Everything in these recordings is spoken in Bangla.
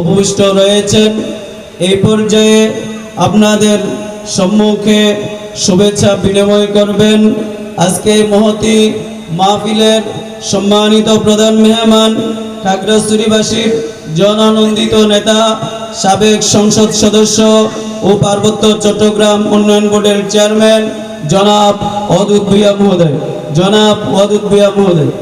উপবিষ্ট রয়েছেন। এই পর্যায়ে আপনাদের সম্মুখে শুভেচ্ছা বিনিময় করবেন। আজকে মহতি মাহফিলের সম্মানিত প্রধান মেহমান, খাগড়াছড়িবাসীর জনানন্দিত নেতা, সাবেক সংসদ সদস্য ও পার্বত্য চট্টগ্রাম উন্নয়ন বোর্ডের চেয়ারম্যান জনাব অদূত ভূয়া মহোদয়। জনাব অদূত ভূয়া মহোদয়।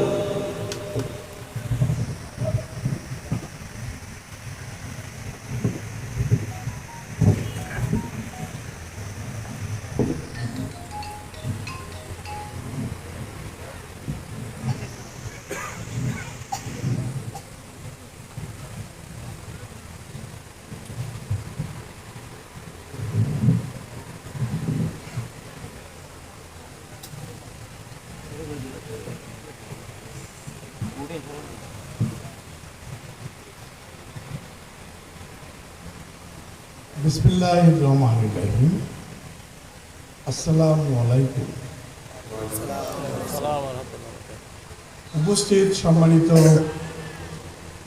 বিসমিল্লাহ রহমান রহিম। আসসালামু আলাইকুম। উপস্থিত সম্মানিত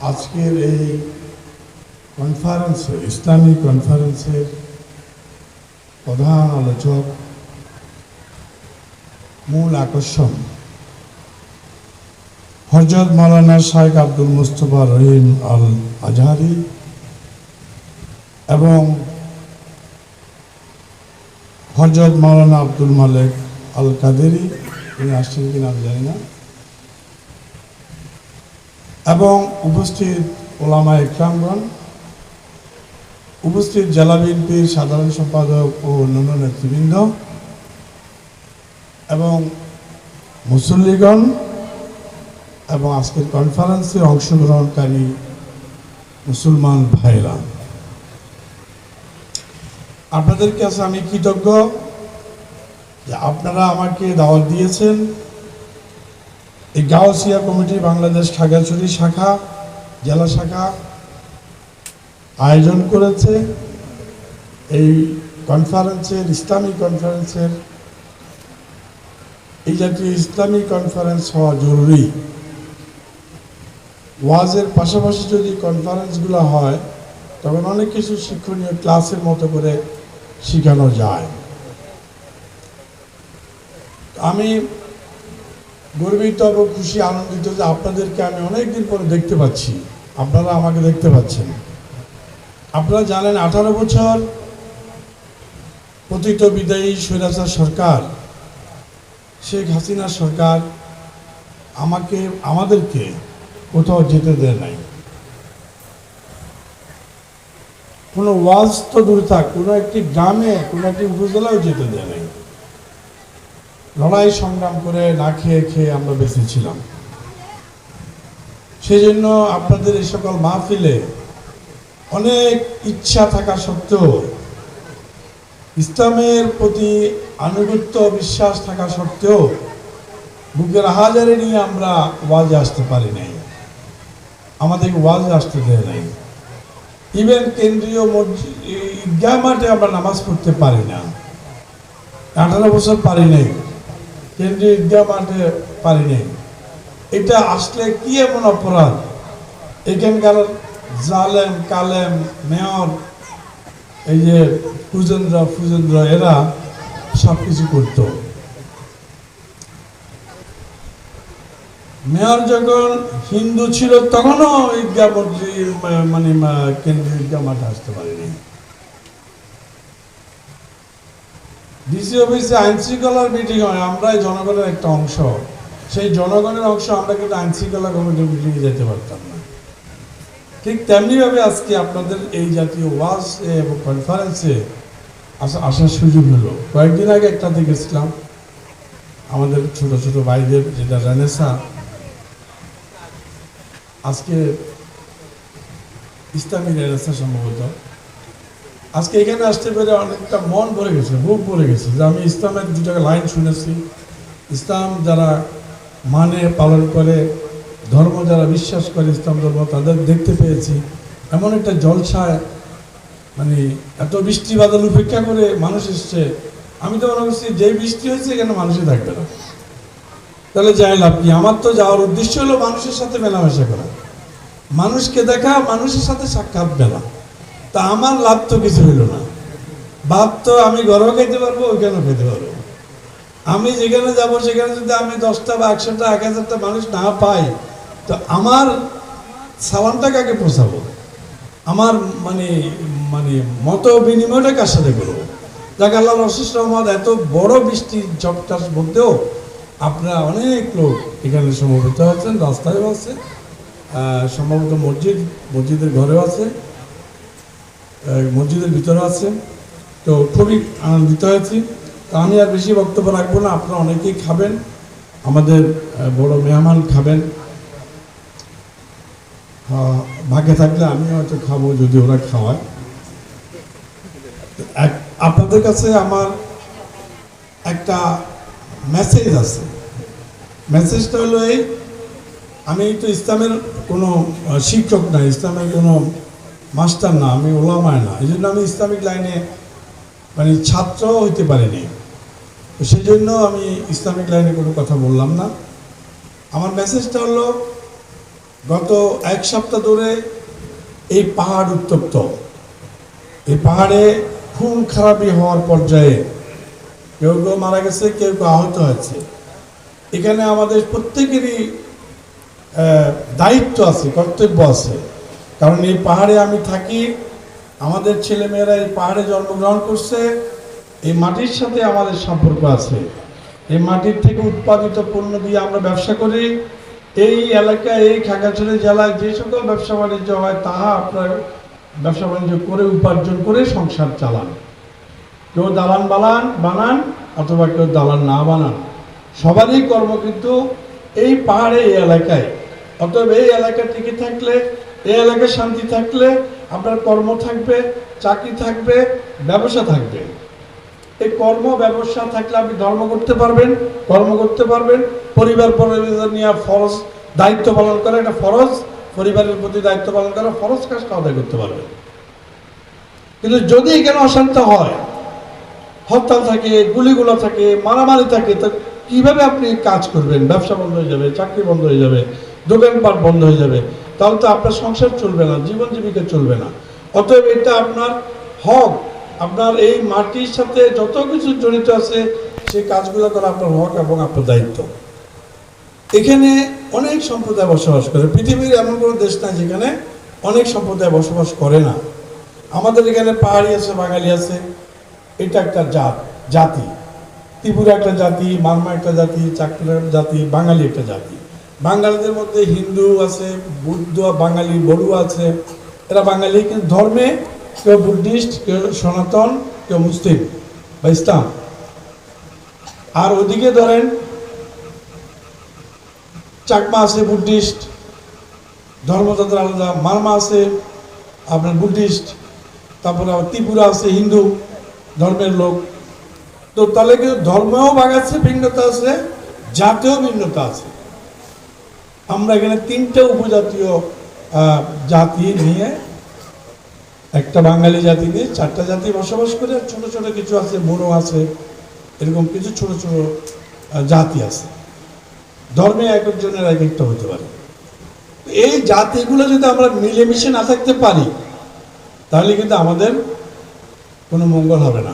আজকের এই কনফারেন্সে ইসলামী কনফারেন্সের প্রধান আলোচক, মূল আকর্ষণ হজরত মাওলানা শাহেখ আব্দুল মুস্তফা রহিম আল আজহারি এবং হজরত মাওলানা আব্দুল মালেক আল কাদেরি তিনি আসছেন কিনা আমি জানি না। এবং উপস্থিত ওলামা ইকরামগণ উপস্থিত জেলা বিএনপির সাধারণ সম্পাদক ও অন্যান্য নেতৃবৃন্দ, এবং মুসল্লিগণ, এবং আজকের কনফারেন্সে অংশগ্রহণকারী মুসলমান ভাইরা আপনাদের কাছে আমি কৃতজ্ঞ যে আপনারা আমাকে দাওয়াত দিয়েছেন। এই গাওসিয়া কমিটি বাংলাদেশ খাগড়াছড়ি শাখা, জেলা শাখা আয়োজন করেছে। এই কনফারেন্সের ইসলামী কনফারেন্সের এই জাতীয় ইসলামী কনফারেন্স হওয়া জরুরি। ওয়াজের পাশাপাশি যদি কনফারেন্সগুলো হয়, তখন অনেক কিছু শিক্ষণীয় ক্লাসের মতো করে শেখানো যায়। আমি গর্বিত এবং খুশি, আনন্দিত যে আপনাদেরকে আমি অনেক দিন পরে দেখতে পাচ্ছি। আপনারা আমাকে দেখতে পাচ্ছেন। আপনারা জানেন, আঠারো বছর পতিত বিদায়ী স্বৈরাচার সরকার, শেখ হাসিনা সরকার আমাকে, আমাদেরকে কোথাও যেতে দেয় নাই। কোনো ওয়াজ তো দূরে থাক, কোনো একটি গ্রামে, কোনো একটি উপজেলাও যেতে দেয় নাই। লড়াই সংগ্রাম করে না খেয়ে খেয়ে আমরা বেঁচেছিলাম সেই জন্য আপনাদের এই সকল মাহফিলে অনেক ইচ্ছা থাকা সত্ত্বেও, ইসলামের প্রতি আনুগত্য বিশ্বাস থাকা সত্ত্বেও, বুকের হাজারে নিয়ে আমরা ওয়াজে আসতে পারি নাই। আমাদেরকে ওয়াজে আসতে দেয় নাই। ইভেন কেন্দ্রীয় মসজিদ ঈদগাহ মাঠে আমরা নামাজ পড়তে পারি না। আঠারো বছর পারি নাই। কেন্দ্রীয় ঈদগাহ মাঠে পারি নাই। এটা আসলে কি এমন অপরাধ? এখানকার জালেম, কালেম, মেয়র, এই যে ফুজেন্দ্র ফুজেন্দ্র এরা সব কিছু করতো। মেয়র যখন হিন্দু ছিল, তখনও ঈদগাহ মন্ত্রী মানে কেন্দ্রীয় ঈদগাহ মাঠে আসতে পারেনি। ডিসি অফিসে আইন শৃঙ্খলার মিটিং হয়, আমরাই জনগণের একটা অংশ। সেই জনগণের অংশ, আমরা কিন্তু আইন শৃঙ্খলা কমিটির মিটিংয়ে যেতে পারতাম না। ঠিক তেমনিভাবে আজকে আপনাদের এই জাতীয় ওয়াজ এবং কনফারেন্সে আসা, আসার সুযোগ হলো। কয়েকদিন আগে একটাতে গেছিলাম আমাদের ছোট ছোট ভাইদের, যেটা রেনেসা আজকে ইসলামী রেনেসা সম্ভবত। আজকে এখানে আসতে পেরে অনেকটা মন ভরে গেছে, বুক ভরে গেছে যে আমি ইসলামের দু টাকা লাইন শুনেছি। ইসলাম যারা মানে পালন করে, ধর্ম যারা বিশ্বাস করে, ইসলাম ধর্ম, তাদের দেখতে পেয়েছি। এমন একটা জলসায় মানে এত বৃষ্টি বাদল উপেক্ষা করে মানুষ এসছে। আমি তো মনে করছি যে বৃষ্টি হয়েছে এখানে মানুষই থাকবে না। তাহলে যাই লাভ কি? আমার তো যাওয়ার উদ্দেশ্য হলো মানুষের সাথে মেলামেশা করা। মানুষকে দেখা, মানুষের সাথে সাক্ষাৎ মেলা। তা আমার লাভ তো কিছু হইল না। ভাত তো আমি ঘরেও খেতে পারব, ওইখানেও খেতে পারব। আমি যেখানে যাব, সেখানে যদি আমি দশটা বা একশোটা, এক হাজারটা মানুষ না পাই, তো আমার সালামটা কাকে পৌঁছাবো? আমার মানে মানে মত বিনিময়টা কার সাথে করব? যাকে আল্লাহ রশিস রহমদ এত বড় বৃষ্টি ঝপটার মধ্যেও আপনারা অনেক লোক এখানে সমবেত আছেন, রাস্তায়ও আছে সম্ভবত মসজিদ, মসজিদের ঘরেও আছে মসজিদের ভিতরে আছে। তো খুবই আনন্দিত হয়েছি। তো আমি আর বেশি বক্তব্য রাখব না, আপনারা অনেকেই খাবেন, আমাদের বড় মেহমান খাবেন। ভাগ্যে থাকলে আমি হয়তো খাব যদি ওরা খাওয়ায়। আপনাদের কাছে আমার একটা মেসেজ আছে। মেসেজটা হলো এই, আমি তো ইসলামের কোনো শিক্ষক না, ইসলামের কোনো মাস্টার না, আমি ওলামায় না। এই জন্য আমি ইসলামিক লাইনে মানে ছাত্র হইতে পারিনি। তো সেই জন্য আমি ইসলামিক লাইনে কোনো কথা বললাম না। আমার মেসেজটা হলো, গত এক সপ্তাহ ধরে এই পাহাড় উত্তপ্ত। এই পাহাড়ে খুন খারাপি হওয়ার পর্যায়ে কেউ কেউ মারা গেছে, কেউ কেউ আহত হয়েছে। এখানে আমাদের প্রত্যেকেরই দায়িত্ব আছে, কর্তব্য আছে। কারণ এই পাহাড়ে আমি থাকি, আমাদের ছেলেমেয়েরা এই পাহাড়ে জন্মগ্রহণ করছে, এই মাটির সাথে আমাদের সম্পর্ক আছে। এই মাটির থেকে উৎপাদিত পণ্য দিয়ে আমরা ব্যবসা করি। এই এলাকায়, এই খাগড়াছড়ি জেলায় যে সকল ব্যবসা বাণিজ্য হয়, তাহা আপনার ব্যবসা বাণিজ্য করে উপার্জন করে সংসার চালান। কেউ দালান বালান বানান অথবা কেউ দালান না বানান। সবারই কর্ম কিন্তু এই পাহাড়ে, এই এলাকায়। অতএব এই এলাকা টিকে থাকলে, এই এলাকায় শান্তি থাকলে, আপনার কর্ম থাকবে, চাকরি থাকবে, ব্যবসা থাকবে। এই কর্ম, ব্যবসা থাকলে আপনি ধর্ম করতে পারবেন, কর্ম করতে পারবেন। পরিবার পরিবার নিয়ে ফরজ দায়িত্ব পালন করা এটা ফরজ পরিবারের প্রতি দায়িত্ব পালন করা, ফরজ কাজটা আদায় করতে পারবেন। কিন্তু যদি এখানে অশান্ত হয় হরতাল থাকে, গুলিগুলো থাকে, মারামারি থাকে, তো কীভাবে আপনি কাজ করবেন? ব্যবসা বন্ধ হয়ে যাবে, চাকরি বন্ধ হয়ে যাবে দোকানপাট বন্ধ হয়ে যাবে, তাহলে তো আপনার সংসার চলবে না, জীবন জীবিকা চলবে না। অতএব এটা আপনার হক। আপনার এই মাটির সাথে যত কিছু জড়িত আছে সেই কাজগুলো করা আপনার হক এবং আপনার দায়িত্ব। এখানে অনেক সম্প্রদায় বসবাস করে। পৃথিবীর এমন কোনো দেশ নাই যেখানে অনেক সম্প্রদায় বসবাস করে না। আমাদের এখানে পাহাড়ি আছে, বাঙালি আছে। এটা একটা জাত, জাতি। ত্রিপুরা একটা জাতি, মারমা একটা জাতি চাকরা জাতি, বাঙালি একটা জাতি। বাঙালিদের মধ্যে হিন্দু আছে, বুদ্ধ, বাঙালি, বড়ুয়া আছে। এরা বাঙালি, কিন্তু ধর্মে কেউ বুদ্ধিস্ট, কেউ সনাতন, কেউ মুসলিম বা ইসলাম। আর ওদিকে ধরেন, চাকমা আছে বুদ্ধিস্ট ধর্ম তাদের আলাদা, মারমা আছে আপনার বুদ্ধিস্ট, তারপরে আবার ত্রিপুরা আছে হিন্দু। ধর্মের লোক। তো তাহলে কিন্তু ধর্মেও ভাগ আছে, ভিন্নতা আছে? জাতেও ভিন্নতা আছে। আমরা এখানে তিনটে উপজাতীয় জাতি নিয়ে একটা বাঙালি জাতি নিয়ে চারটা জাতি বসবাস করে ছোট ছোট কিছু আছে, বুড়ো আছে, এরকম কিছু ছোট ছোট জাতি আছে। ধর্মে এক একজনের এক একটা হতে পারে। এই জাতিগুলো যদি আমরা মিলেমিশে না থাকতে পারি, তাহলে কিন্তু আমাদের কোনো মঙ্গল হবে না।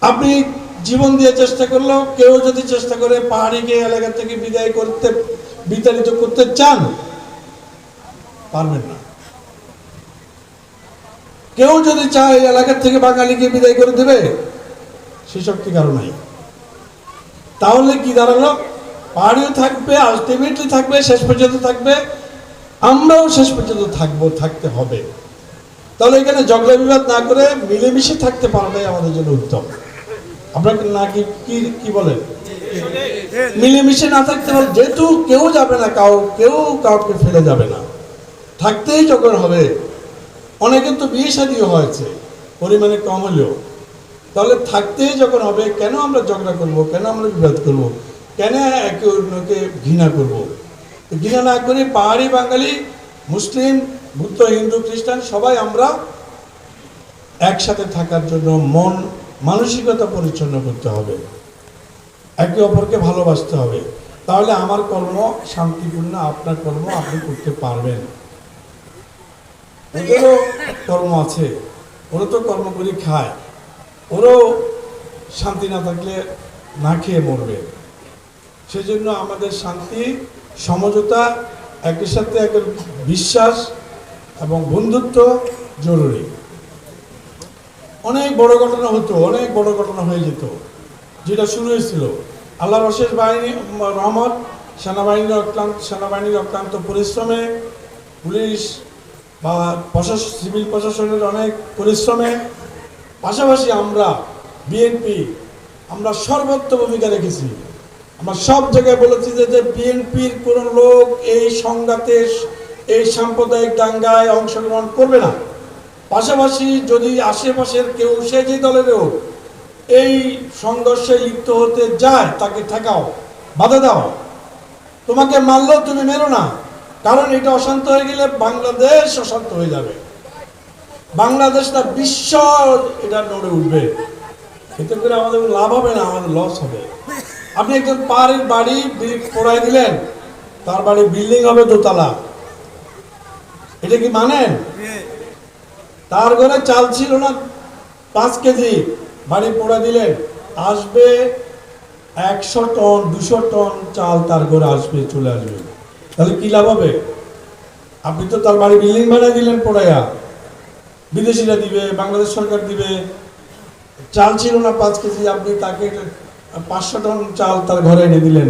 আপনি জীবন দিয়ে চেষ্টা করলেও কেউ যদি চেষ্টা করে পাহাড়িকে এলাকা থেকে বিদায় করতে, বিতাড়িত করতে চান, পারবেন না। কেউ যদি চায় এই এলাকা থেকে বাঙালিকে বিদায় করে দেবে, সে শক্তি কারও নাই। তাহলে কি দাঁড়াল? পাহাড়িও থাকবে আলটিমেটলি থাকবে, শেষ পর্যন্ত থাকবে। আমরাও শেষ পর্যন্ত থাকব, থাকতে হবে। তাহলে এখানে ঝগড়া বিবাদ না করে মিলেমিশে থাকতে পারবে আমাদের জন্য উত্তম। আপনার নাকি কি কি বলেন মিলেমিশে না থাকতে পারলে যেহেতু কেউ যাবে না, কাউ কেউ কাউকে ফেলে যাবে না। থাকতেই যখন হবে। অনেকের তো বিয়ে শাদিও হয়েছে, পরিমাণে কম হলেও। তাহলে থাকতেই যখন হবে, কেন আমরা ঝগড়া করব? কেন আমরা বিবাদ করব? কেন একে অন্যকে ঘৃণা করব? ঘৃণা না করে পাহাড়ি বাঙালি, মুসলিম বুদ্ধ, হিন্দু, খ্রিস্টান, সবাই আমরা একসাথে থাকার জন্য মন মানসিকতা পরিচ্ছন্ন করতে হবে। একে অপরকে ভালোবাসতে হবে। তাহলে আমার কর্ম শান্তিপূর্ণ, আপনার কর্ম আপনি করতে পারবেন। ওদেরও কর্ম আছে। ওরা তো কর্ম করে খায়। ওরাও শান্তি না থাকলে না খেয়ে মরবে। সেজন্য আমাদের শান্তি, সমঝোতা, একের সাথে একের বিশ্বাস এবং বন্ধুত্ব জরুরি। অনেক বড় ঘটনা হতো, অনেক বড় ঘটনা হয়ে যেত। যেটা শুরু হয়েছিল, আল্লাহর অশেষ বাহিনী রহমত সেনাবাহিনীর অক্লান্ত সেনাবাহিনীর অক্লান্ত পরিশ্রমে, পুলিশ বা প্রশাসন সিভিল প্রশাসনের অনেক পরিশ্রমে, পাশাপাশি আমরা বিএনপি আমরা সর্বোচ্চ ভূমিকা রেখেছি। আমরা সব জায়গায় বলেছি যে বিএনপির কোনো লোক এই সংঘাতে এই সাম্প্রদায়িক দাঙ্গায় অংশগ্রহণ করবে না। পাশাপাশি যদি আশেপাশের কেউ সে যে দলেরও এই সংঘর্ষে লিপ্ত হতে যায়, তাকে ঠেকাও, বাধা দাও। তোমাকে মারলেও তুমি মেরো না, কারণ এটা অশান্ত হয়ে গেলে বাংলাদেশ অশান্ত হয়ে যাবে। বাংলাদেশ না বিশ্ব, এটা নড়ে উঠবে। এতে করে আমাদের লাভ হবে না, আমাদের লস হবে। আপনি একজন পাহাড়ের বাড়ি পড়াই দিলেন, তার বাড়ি বিল্ডিং হবে দোতলা। এটা কি মানেন? তার ঘরে চাল ছিল না, পাঁচ কেজি। বাড়ি পোড়া দিলেন আসবে একশো টন, দুশো টন চাল তার ঘরে আসবে, চলে আসবে। তাহলে কি লাভ হবে? আপনি তো তার বাড়ি বিল্ডিং বানিয়ে দিলেন পোড়াইয়া। বিদেশিরা দিবে, বাংলাদেশ সরকার দিবে। চাল ছিল না, পাঁচ কেজি, আপনি তাকে পাঁচশো টন চাল তার ঘরে এনে দিলেন।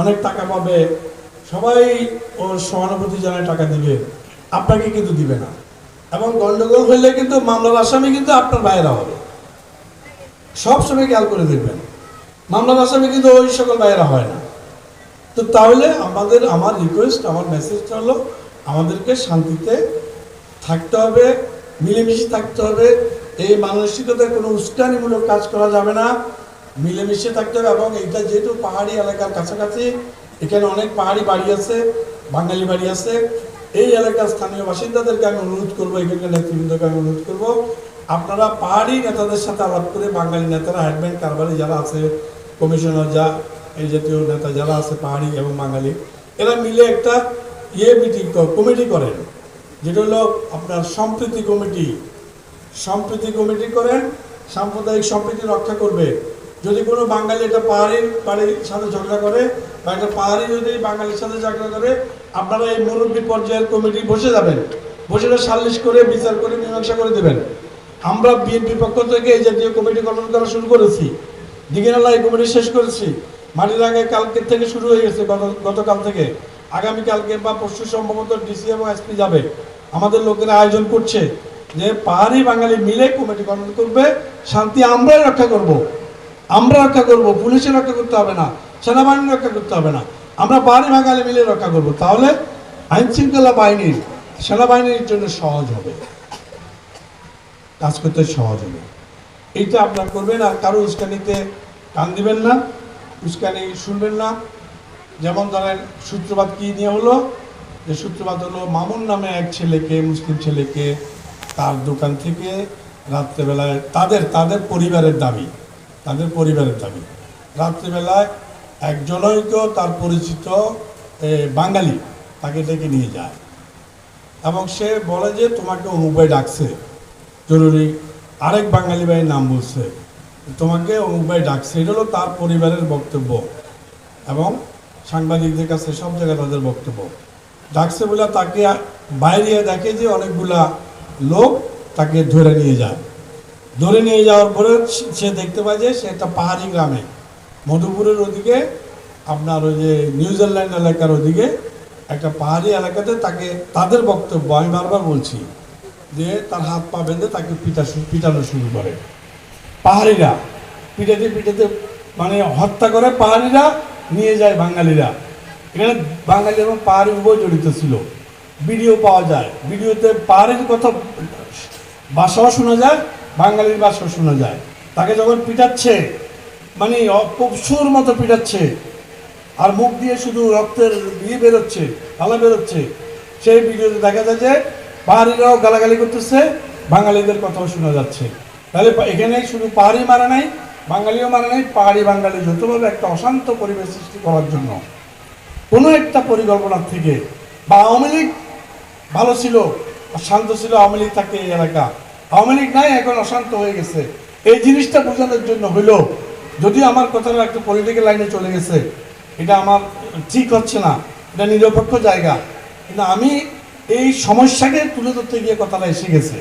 অনেক টাকা পাবে। সবাই ওর সহানুভূতি জানায় টাকা দিবে। আপনাকে কিন্তু দিবে না। এবং গন্ডগোল হইলে কিন্তু মামলার আসামি কিন্তু আপনার বাইরে হবে। সব সময় খেয়াল করে দেখবেন, মামলার আসামি কিন্তু ওই সকল বাইরে হয় না। তো তাহলে আমাদের, আমার রিকোয়েস্ট আমার মেসেজটা হলো, আমাদেরকে শান্তিতে থাকতে হবে, মিলেমিশে থাকতে হবে। এই মানসিকতায় কোনো উস্কানিমূলক কাজ করা যাবে না। মিলেমিশে থাকতে হবে এবং এটা যেহেতু পাহাড়ি এলাকার কাছাকাছি, এখানে অনেক পাহাড়ি বাড়ি আছে, বাঙালি বাড়ি আছে। এই এলাকার স্থানীয় বাসিন্দাদেরকে আমি অনুরোধ করব, এখানকার নেতৃবৃন্দকে আমি অনুরোধ করব, আপনারা পাহাড়ি নেতাদের সাথে আলাপ করে বাঙালি নেতারা হেডম্যান কারবারি যারা আছে, কমিশনার যা, এই জাতীয় নেতা যারা আছে পাহাড়ি এবং বাঙালি, এরা মিলে একটা ইয়ে মিটিং কমিটি করেন, যেটা হলো আপনার সম্প্রীতি কমিটি। সম্প্রীতি কমিটি করেন, সাম্প্রদায়িক সম্প্রীতি রক্ষা করবে। যদি কোনো বাঙালি একটা পাহাড়ির বাড়ির সাথে ঝগড়া করে বা একটা পাহাড়ি যদি বাঙালির সাথে ঝগড়া করে আপনারা এই মুরব্বী পর্যায়ের কমিটি বসে যাবেন। বসে সালিশ করে, বিচার করে, মীমাংসা করে দেবেন। আমরা বিএনপি পক্ষ থেকে এই জাতীয় কমিটি গঠন করা শুরু করেছি। দিঘিনালা এই কমিটি শেষ করেছি। মাটির আগে কালকে থেকে শুরু হয়ে গেছে গত, গতকাল থেকে। আগামীকালকে বা পরশু সম্ভবত ডিসি এবং এসপি যাবে। আমাদের লোকেরা আয়োজন করছে যে পাহাড়ি বাঙালি মিলে কমিটি গঠন করবে, শান্তি আমরাই রক্ষা করব। আমরা রক্ষা করব, পুলিশে রক্ষা করতে হবে না, সেনাবাহিনী রক্ষা করতে হবে না। আমরা পাহাড়ি বাঙালি মিলে রক্ষা করব। তাহলে আইন শৃঙ্খলা বাহিনীর, সেনাবাহিনীর জন্য সহজ হবে। কাজ করতে সহজ হবে। এইটা আপনার করবেন, আর কারও উস্কানিতে কান দিবেন না, উস্কানি শুনবেন না। যেমন ধরেন, সূত্রপাত কি নিয়ে হলো? যে সূত্রপাত হলো, মামুন নামে এক ছেলেকে, মুসলিম ছেলেকে তার দোকান থেকে রাত্রেবেলায়, তাদের তাদের পরিবারের দাবি, তাদের পরিবারের দাবি। রাত্রেবেলায় এক জনৈক তার পরিচিত বাঙালি, তাকে ডেকে নিয়ে যায়। এবং সে বলে যে, তোমাকে ভাই ডাকছে, জরুরি। আরেক বাঙালি ভাইয়ের নাম বলছে। তোমাকে ভাই ডাকছে। এটা হলো তার পরিবারের বক্তব্য। এবং সাংবাদিকদের কাছে সব জায়গায় তাদের বক্তব্য। ডাকছে বলে তাকে বাইরে দেখে যে, অনেকগুলা লোক তাকে ধরে নিয়ে যায়। ধরে নিয়ে যাওয়ার পরে সে দেখতে পায় যে, সে একটা পাহাড়ি গ্রামে মধুপুরের ওদিকে, আপনার ওই যে নিউজিল্যান্ড এলাকার ওদিকে, একটা পাহাড়ি এলাকাতে তাকে, তাদের বক্তব্য আমি বারবার বলছি যে তার হাত পা বেঁধে তাকে পিটা পিটানো শুরু করে। পাহাড়িরা, পিটাতে পিটাতে মানে হত্যা করে পাহাড়িরা, নিয়ে যায় বাঙালিরা। এখানে বাঙালি এবং পাহাড়ি উভয় জড়িত ছিল। ভিডিও পাওয়া যায়। ভিডিওতে পাহাড়ির কথা বাসাও শোনা যায়, বাঙালির বাসাও শোনা যায়। তাকে যখন পিটাচ্ছে মানে অপসুর মতো পিটাচ্ছে। আর মুখ দিয়ে শুধু রক্তের ইয়ে বেরোচ্ছে আলা বেরোচ্ছে। সেই ভিডিওতে দেখা যায় যে পাহাড়িরাও গালাগালি করতেছে, বাঙালিদের কথাও শোনা যাচ্ছে। তাহলে এখানে শুধু পাহাড়ি মারা নাই, বাঙালিও মারা নাই, পাহাড়ি বাঙালি যতভাবে একটা অশান্ত পরিবেশ সৃষ্টি করার জন্য। কোনো একটা পরিকল্পনার থেকে, বা আওয়ামী লীগ ভালো ছিল শান্ত ছিল আওয়ামী লীগ থাকে এই এলাকা। আওয়ামী লীগ নাই, এখন অশান্ত হয়ে গেছে। এই জিনিসটা বোঝানোর জন্য হইল যদিও আমার কথাটা একটু পলিটিক্যাল লাইনে চলে গেছে, এটা আমার ঠিক হচ্ছে না, এটা নিরপেক্ষ জায়গা। কিন্তু আমি এই সমস্যাকে তুলে ধরতে গিয়ে কথাটা এসে গেছে।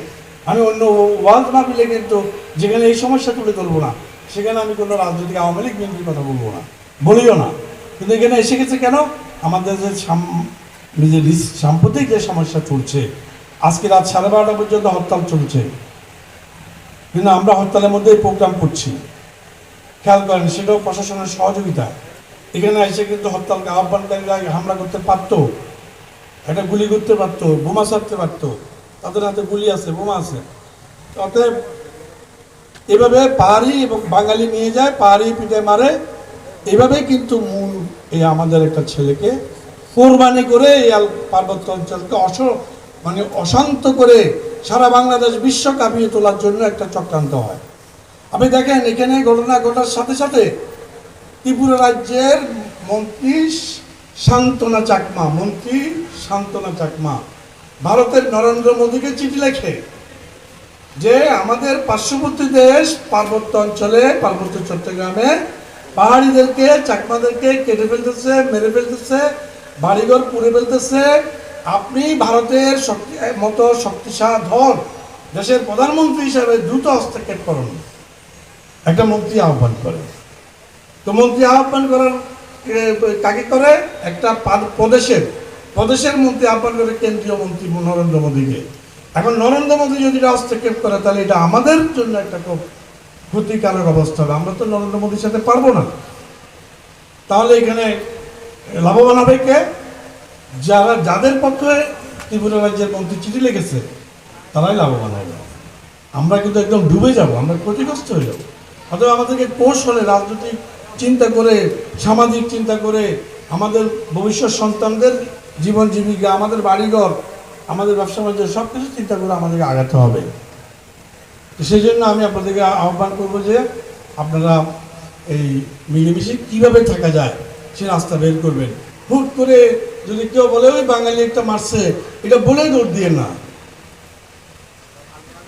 আমি অন্য ওয়ার্ল্ড না মিলে কিন্তু যেখানে এই সমস্যা তুলে ধরবো না, সেখানে আমি কোনো রাজনৈতিক আওয়ামী লীগ বিএনপির কথা বলব না, বলিও না। কিন্তু এখানে এসে গেছে কেন? আমাদের যে যে সাম্প্রতিক যে সমস্যা চলছে, আজকে রাত সাড়ে বারোটা পর্যন্ত হরতাল চলছে। কিন্তু আমরা হরতালের মধ্যে প্রোগ্রাম করছি। খেয়াল করেন, সেটাও প্রশাসনের সহযোগিতা। এখানে এসে কিন্তু হরতালকে আহ্বানকারীরা হামলা করতে পারতো। একটা গুলি করতে পারতো, বোমা ছাড়তে পারতো। তাদের হাতে গুলি আছে, বোমা আছে। অতএব এভাবে পাহাড়ি এবং বাঙালি নিয়ে যায়, পাহাড়ি পিঠে মারে। এভাবে কিন্তু মূল এই আমাদের একটা ছেলেকে কোরবানি করে এই পার্বত্য অঞ্চলকে অস মানে অশান্ত করে সারা বাংলাদেশ বিশ্ব কাঁপিয়ে তোলার জন্য একটা চক্রান্ত হয়। আপনি দেখেন, এখানে ঘটনা ঘটার সাথে সাথে ত্রিপুরা রাজ্যের মন্ত্রী শান্তনা চাকমা, মন্ত্রী শান্তনা চাকমা, ভারতের নরেন্দ্র মোদীকে চিঠি লেখে যে আমাদের পার্শ্ববর্তী দেশ, পার্বত্য অঞ্চলে, পার্বত্য চট্টগ্রামে পাহাড়িদেরকে, চাকমাদেরকে কেটে ফেলতেছে, মেরে ফেলতেছে, বাড়িঘর পুড়ে ফেলতেছে। আপনি ভারতের শক্তি, মতো শক্তিশাধর দেশের প্রধানমন্ত্রী হিসাবে দ্রুত হস্তক্ষেপ করুন। একটা মন্ত্রী আহ্বান করে। তো মন্ত্রী আহ্বান করার কাকে করে? একটা প্রদেশের প্রদেশের মন্ত্রী আহ্বান করে কেন্দ্রীয় মন্ত্রী নরেন্দ্র মোদীকে। এখন নরেন্দ্র মোদী যদি হস্তক্ষেপ করে, তাহলে এটা আমাদের জন্য একটা খুব ক্ষতিকারক অবস্থা হবে। আমরা তো নরেন্দ্র মোদীর সাথে পারব না। তাহলে এখানে লাভবান হবে কে? যারা যাদের পক্ষে ত্রিপুরা রাজ্যের মন্ত্রী চিঠি লিখেছে, তারাই লাভবান হবে। আমরা কিন্তু একদম ডুবে যাব, আমরা ক্ষতিগ্রস্ত হয়ে যাব। অথবা আমাদেরকে কৌশলে রাজনৈতিক চিন্তা করে, সামাজিক চিন্তা করে, আমাদের ভবিষ্যৎ সন্তানদের জীবন জীবিকা, আমাদের বাড়িঘর, আমাদের ব্যবসা বাণিজ্য সব কিছু চিন্তা করে আমাদেরকে আগাতে হবে। সেই জন্য আমি আপনাদেরকে আহ্বান করব যে আপনারা এই মিলেমিশে কীভাবে থাকা যায় সে রাস্তা বের করবেন। হুট করে যদি কেউ বলে, ওই বাঙালি একটা মারছে। এটা বলেই দৌড় দিয়ে না।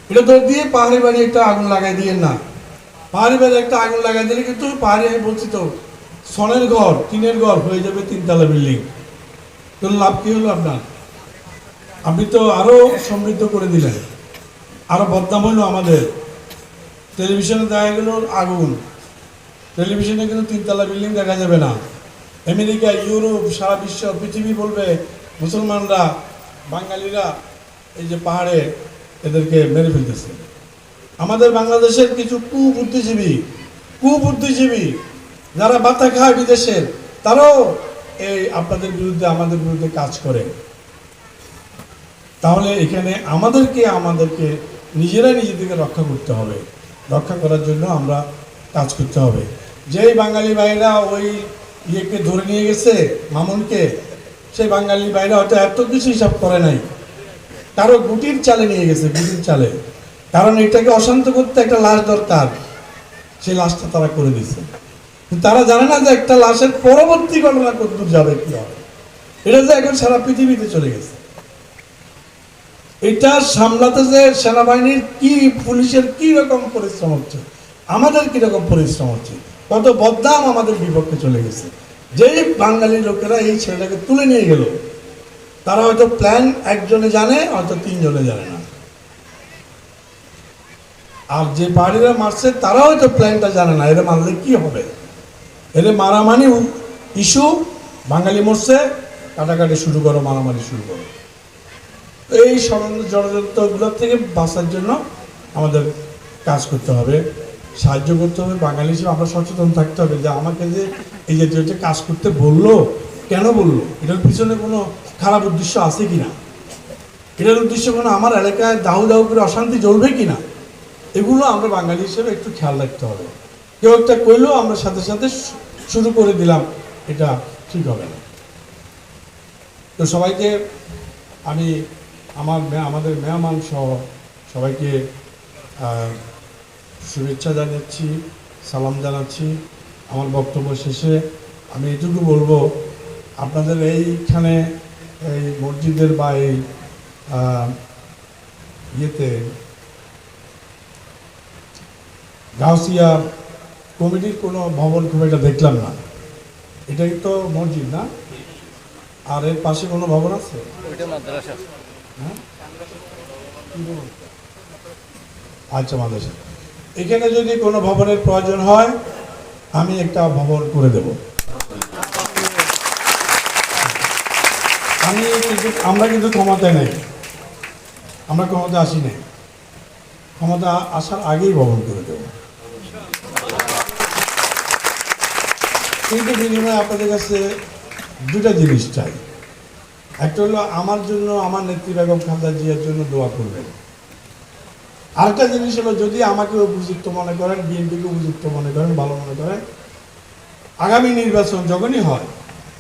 এটা দৌড় দিয়ে পাহাড়ি বাড়ি একটা আগুন লাগাই দিয়ে না। পাহাড়ি বাড়ি একটা আগুন লাগাই দিলে কিন্তু পাহাড়ি, আমি বলছি তো, সনের ঘর, টিনের ঘর হয়ে যাবে তিনতলা বিল্ডিং। তো লাভ কি হলো আপনার? আপনি তো আরও সমৃদ্ধ করে দিলেন। আরও বদনাম হলো আমাদের। টেলিভিশনে দেখা গেল আগুন। টেলিভিশনে কিন্তু তিনতলা বিল্ডিং দেখা যাবে না। আমেরিকা, ইউরোপ, সারা বিশ্ব, পৃথিবী বলবে, মুসলমানরা, বাঙালিরা এই যে পাহাড়ে এদেরকে মেরে ফেলতেছে। আমাদের বাংলাদেশের কিছু কুবুদ্ধিজীবী কুবুদ্ধিজীবী যারা বাতা খায় বিদেশের, তারাও এই আপনাদের বিরুদ্ধে, আমাদের বিরুদ্ধে কাজ করে। তাহলে এখানে আমাদেরকে আমাদেরকে নিজেরাই নিজেদেরকে রক্ষা করতে হবে। রক্ষা করার জন্য আমরা কাজ করতে হবে। যেই বাঙালি ভাইরা ওই ইয়েকে ধরে নিয়ে গেছে, মামুনকে, সেই বাঙালি ভাইরা হয়তো এত কিছু হিসাব করে নাই। কারও গুটির চালে নিয়ে গেছে, গুটির চালে। কারণ এটাকে অশান্ত করতে একটা লাশ দরকার। সেই লাশটা তারা করে দিছে তারা জানে না যে একটা লাশের পরবর্তী ঘটনা কতদূর যাবে কি হবে। এটা যে এখন সারা পৃথিবীতে চলে গেছে। এটা সামলাতে যে সেনাবাহিনীর কি, পুলিশের কি রকম পরিশ্রম হচ্ছে, আমাদের কি রকম পরিশ্রম হচ্ছে, কত বদনাম আমাদের বিপক্ষে চলে গেছে। যেই বাঙালি লোকেরা এই ছেলেটাকে তুলে নিয়ে গেল, তারা হয়তো প্ল্যান একজনে জানে, হয়তো তিনজনে জানে না। আর যে পাহাড়িরা মারছে তারা হয়তো প্ল্যানটা জানে না, এরা মারলে কি হবে? এদের মারামারি ইস্যু, বাঙালি মরছে, কাটাকাটি শুরু করো, মারামারি শুরু করো। এই ষড়যন্ত্র ষড়যন্ত্রগুলোর থেকে বাঁচার জন্য আমাদের কাজ করতে হবে, সাহায্য করতে হবে, বাঙালি হিসেবে আমরা সচেতন থাকতে হবে যে আমাকে যে এই যে যেটা কাজ করতে বলল, কেন বলল? এটার পিছনে কোনো খারাপ উদ্দেশ্য আছে কি না এটার উদ্দেশ্য কোনো আমার এলাকায় দাউ দাউ করে অশান্তি জ্বলবে কি না এগুলো আমরা বাঙালি হিসেবে একটু খেয়াল রাখতে হবে। কেউ একটা করলেও আমরা সাথে সাথে শুরু করে দিলাম, এটা ঠিক হবে না। তো সবাইকে আমি, আমার আমাদের মেহমান সহ সবাইকে শুভেচ্ছা জানাচ্ছি, সালাম জানাচ্ছি। আমার বক্তব্য শেষে আমি এটুকু বলব, আপনাদের এইখানে এই মসজিদের বা এই ইয়েতে গাউসিয়া কমিটির কোনো ভবন খুব একটা দেখলাম না। এটাই তো মসজিদ না? আর এর পাশে কোনো ভবন আছে? হ্যাঁ? আচ্ছা মাদ্রাসা। এখানে যদি কোনো ভবনের প্রয়োজন হয় আমি একটা ভবন করে দেব। আমি কিন্তু আমরা কিন্তু ক্ষমতায় নেই। আমরা ক্ষমতা আসি নাই। ক্ষমতা আসার আগেই ভবন করে দেব। কিন্তু বিনিময়ে আপনাদের কাছে দুটা জিনিস চাই। একটা হলো আমার জন্য আমার নেত্রী বেগম খালেদা জিয়ার জন্য দোয়া করবেন। আরেকটা জিনিস হলো যদি আমাকে উপযুক্ত মনে করেন বিএনপিকে উপযুক্ত মনে করেন ভালো মনে করেন আগামী নির্বাচন যখনই হয়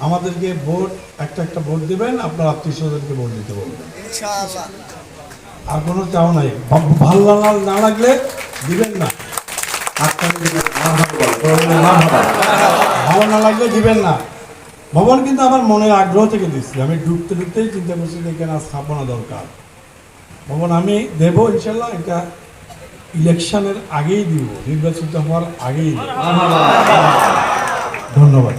আমাদেরকে ভোট একটা একটা ভোট দেবেন আপনার আত্মীয় স্বজনকে ভোট দিতে বলবেন। আর কোনো চাও নাই। ভালো না লাগলে দিবেন না। ভালো না লাগলে দিবেন না। ভবন কিন্তু আমার মনের আগ্রহ থেকে দিচ্ছি আমি ঢুকতে ঢুকতেই চিন্তা করছি যে আর স্থাপনা দরকার। ভবন আমি দেব, ইনশাল্লাহ। এটা ইলেকশনের আগেই দিব, নির্বাচিত হওয়ার আগেই ধন্যবাদ।